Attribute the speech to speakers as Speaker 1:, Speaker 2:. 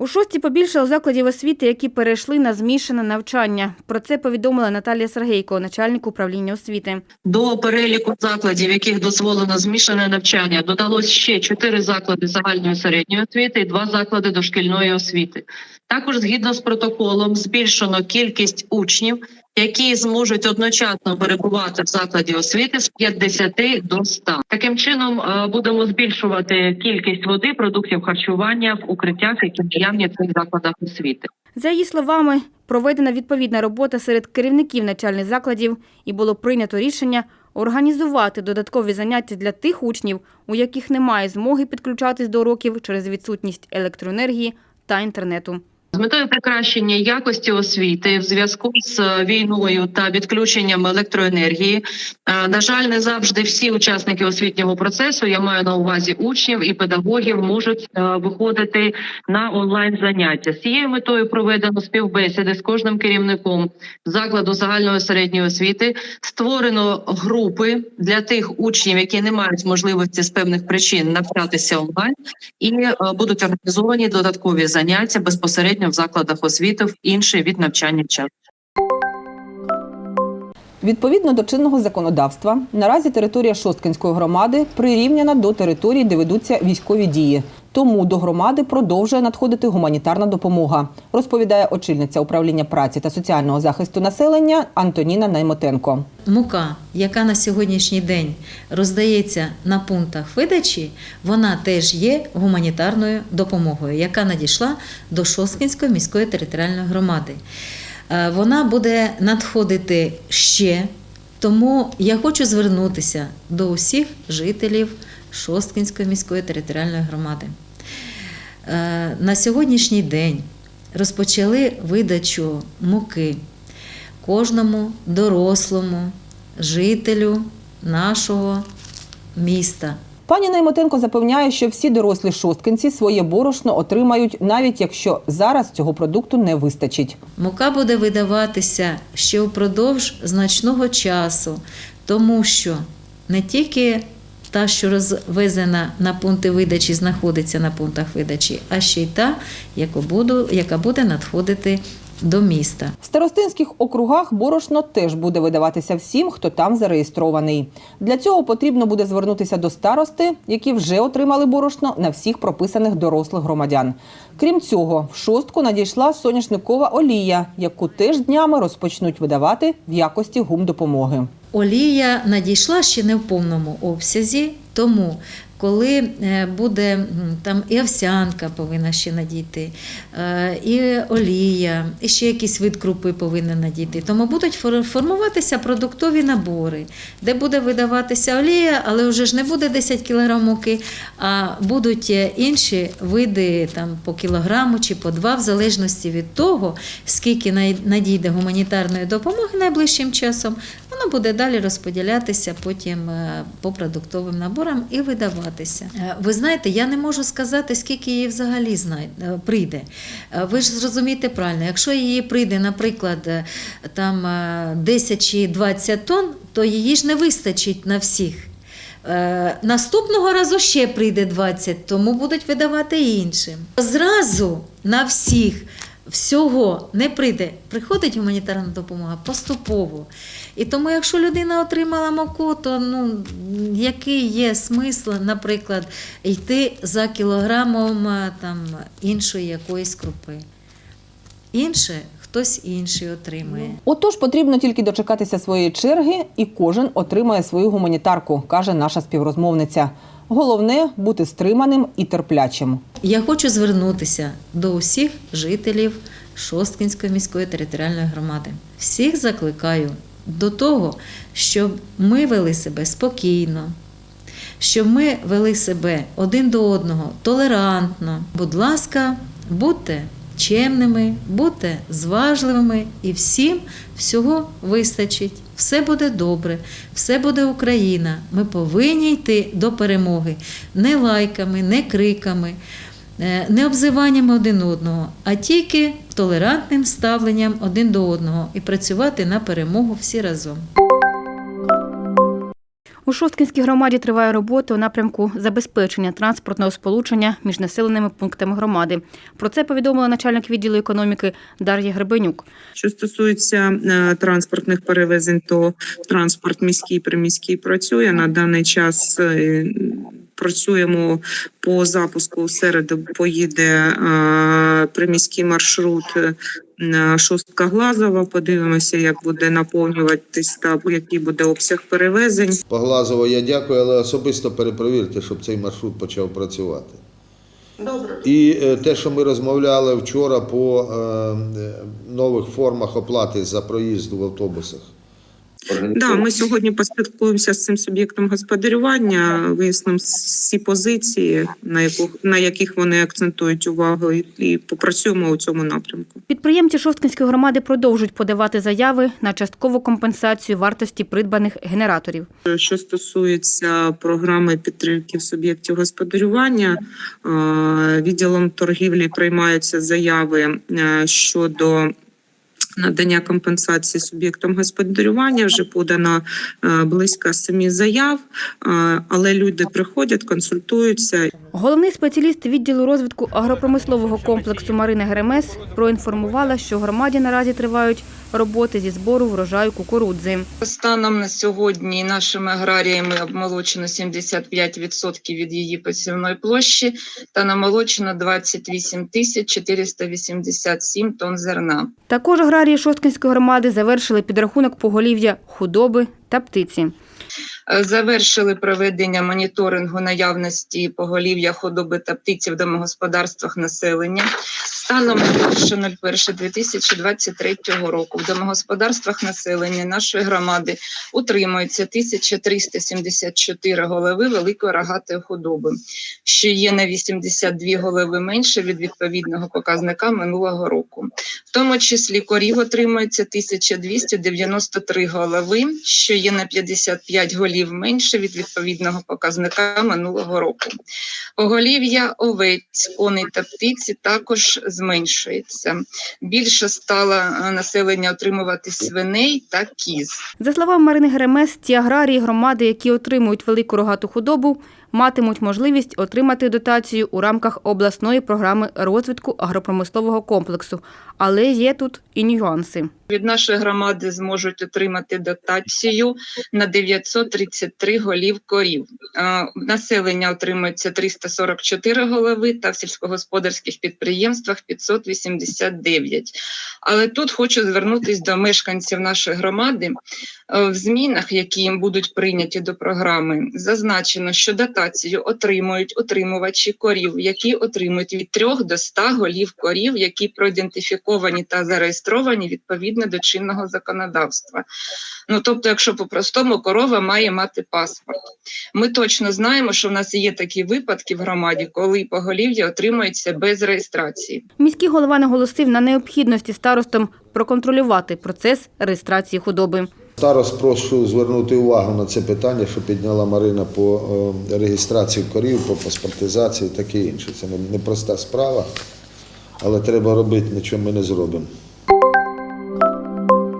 Speaker 1: У шості побільшало закладів освіти, які перейшли на змішане навчання. Про це повідомила Наталія Сергейко, начальник управління освіти.
Speaker 2: До переліку закладів, яких дозволено змішане навчання, додалось ще чотири заклади загальної середньої освіти і два заклади дошкільної освіти. Також, згідно з протоколом, збільшено кількість учнів, які зможуть одночасно перебувати в закладі освіти з 50 до 100. Таким чином е, будемо збільшувати кількість води, продуктів харчування в укриттях, які наявні в цих закладах освіти.
Speaker 1: За її словами, проведена відповідна робота серед керівників навчальних закладів і було прийнято рішення організувати додаткові заняття для тих учнів, у яких немає змоги підключатись до уроків через відсутність електроенергії та інтернету.
Speaker 2: З метою покращення якості освіти в зв'язку з е, війною та відключенням електроенергії, е, на жаль, не завжди всі учасники освітнього процесу, я маю на увазі учнів і педагогів, можуть е, виходити на онлайн заняття. З цією метою проведено співбесіди з кожним керівником закладу загальної середньої освіти. Створено групи для тих учнів, які не мають можливості з певних причин навчатися онлайн, і будуть організовані додаткові заняття безпосередньо в закладах освіти в інший від навчання час.
Speaker 3: Відповідно до чинного законодавства, наразі територія Шосткинської громади прирівняна до територій, де ведуться військові дії. Тому до громади продовжує надходити гуманітарна допомога, розповідає очільниця управління праці та соціального захисту населення Антоніна Наймотенко.
Speaker 4: Мука, яка на сьогоднішній день роздається на пунктах видачі, вона теж є гуманітарною допомогою, яка надійшла до Шосткінської міської територіальної громади. Е, Вона буде надходити ще, тому я хочу звернутися до усіх жителів Шосткінської міської територіальної громади. Е, На сьогоднішній день розпочали видачу муки кожному дорослому жителю нашого міста.
Speaker 3: Пані Наймотенко запевняє, що всі дорослі шосткинці своє борошно отримають, навіть якщо зараз цього продукту не вистачить.
Speaker 4: Мука буде видаватися ще впродовж значного часу, тому що не тільки та, що розвезена на пункти видачі, знаходиться на пунктах видачі, а ще й та, яку яка буде надходити до міста.
Speaker 3: В старостинських округах борошно теж буде видаватися всім, хто там зареєстрований. Для цього потрібно буде звернутися до старости, які вже отримали борошно на всіх прописаних дорослих громадян. Крім цього, в шостку надійшла соняшникова олія, яку теж днями розпочнуть видавати в якості гумдопомоги.
Speaker 4: Олія надійшла ще не в повному обсязі, тому коли е, буде там і овсянка повинна ще надійти, е, і олія, і ще якийсь вид крупи повинен надійти. Тому будуть формуватися продуктові набори, де буде видаватися олія, але вже ж не буде 10 кг муки, а будуть е, інші види там по кілограму чи по два, в залежності від того, скільки надійде гуманітарної допомоги найближчим часом, воно буде далі розподілятися потім по продуктовим наборам і видаватися. Е, Ви знаєте, я не можу сказати, скільки її взагалі е, прийде. Е, Ви ж зрозумієте правильно, якщо її прийде, наприклад, там е, 10 чи 20 тонн, то її ж не вистачить на всіх. Наступного разу ще прийде 20, тому будуть видавати іншим. Зразу на всіх всього не прийде. Приходить гуманітарна допомога поступово. І тому, якщо людина отримала муку, то ну, який є смисл, наприклад, йти за кілограмом там, іншої якоїсь крупи? Інше хтось інший отримує.
Speaker 3: Отож, потрібно тільки дочекатися своєї черги, і кожен отримає свою гуманітарку, каже наша співрозмовниця. Головне бути стриманим і терплячим.
Speaker 4: Я хочу звернутися до усіх жителів Шосткінської міської територіальної громади. Всіх закликаю до того, щоб ми вели себе спокійно, щоб ми вели себе один до одного толерантно. Будь ласка, будьте чемними, будьте зважливими і всім всього вистачить. Все буде добре, все буде Україна. Ми повинні йти до перемоги не лайками, не криками, е, не обзиванням один одного, а тільки толерантним ставленням один до одного і працювати на перемогу всі разом.
Speaker 1: У Шосткінській громаді триває робота у напрямку забезпечення транспортного сполучення між населеними пунктами громади. Про це повідомила начальник відділу економіки Дар'я Гребенюк.
Speaker 5: Що стосується е, транспортних перевезень, то транспорт міський приміський працює на даний час. е, Працюємо по запуску. У середу поїде е, приміський маршрут шостка Глазова. Подивимося, як буде наповнюватись та який буде обсяг перевезень.
Speaker 6: По Глазово я дякую, але особисто перепровірте, щоб цей маршрут почав працювати. Добре. І е, те, що ми розмовляли вчора по е, е, нових формах оплати за проїзд в автобусах.
Speaker 5: Да, ми сьогодні поспілкуємося з цим суб'єктом господарювання, вияснимо всі позиції, на яких на яких вони акцентують увагу, і, і попрацюємо у цьому напрямку.
Speaker 1: Підприємці Шосткінської громади продовжують подавати заяви на часткову компенсацію вартості придбаних генераторів.
Speaker 5: Що стосується програми підтримки суб'єктів господарювання, е, відділом торгівлі приймаються заяви е, щодо. Надання компенсації суб'єктам господарювання вже подано е, близько самі заяв, е, але люди приходять, консультуються.
Speaker 1: Головний спеціаліст відділу розвитку агропромислового комплексу Марина Геремес проінформувала, що громаді наразі тривають роботи зі збору врожаю кукурудзи.
Speaker 7: Станом на сьогодні нашими аграріями обмолочено 75% від її посівної площі та намолочено 28 тисяч 487 тонн зерна.
Speaker 1: Також аграрії Шосткінської громади завершили підрахунок поголів'я худоби та птиці.
Speaker 7: Е, Завершили проведення моніторингу наявності поголів'я худоби та птиці в домогосподарствах населення. Станом на 1.01.2023 року в домогосподарствах населення нашої громади утримується 1374 голови великої рогатої худоби, що є на 82 голови менше від відповідного показника минулого року. В тому числі корів отримується 1293 голови, що є на 55 голів менше від відповідного показника минулого року. Поголів'я овець, коней та птиці також зменшується. Більше стало е, населення отримувати свиней та кіз.
Speaker 1: За словами Марини Геремес, ті аграрії громади, які отримують велику рогату худобу, матимуть можливість отримати дотацію у рамках обласної програми розвитку агропромислового комплексу. Але є тут і нюанси.
Speaker 7: Від нашої громади зможуть отримати дотацію на 933 голів корів. Населення отримується 344 голови та в сільськогосподарських підприємствах 589. Але тут хочу звернутися до мешканців нашої громади. Е, В змінах, які їм будуть прийняті до програми, зазначено, що дотацію отримують утримувачі корів, які отримують від 3 до 100 голів корів, які проідентифіковані та зареєстровані відповідно до чинного законодавства. Ну тобто, якщо по-простому корова має мати паспорт. Ми точно знаємо, що в нас є такі випадки в громаді, коли поголів'я отримується без реєстрації.
Speaker 1: Міський голова наголосив на необхідності старостам проконтролювати процес реєстрації худоби.
Speaker 6: Зараз прошу звернути увагу на це питання, що підняла Марина по е, реєстрації корів, по паспортизації і таке інше. Це не- непроста справа, але треба робити, нічого ми не зробимо.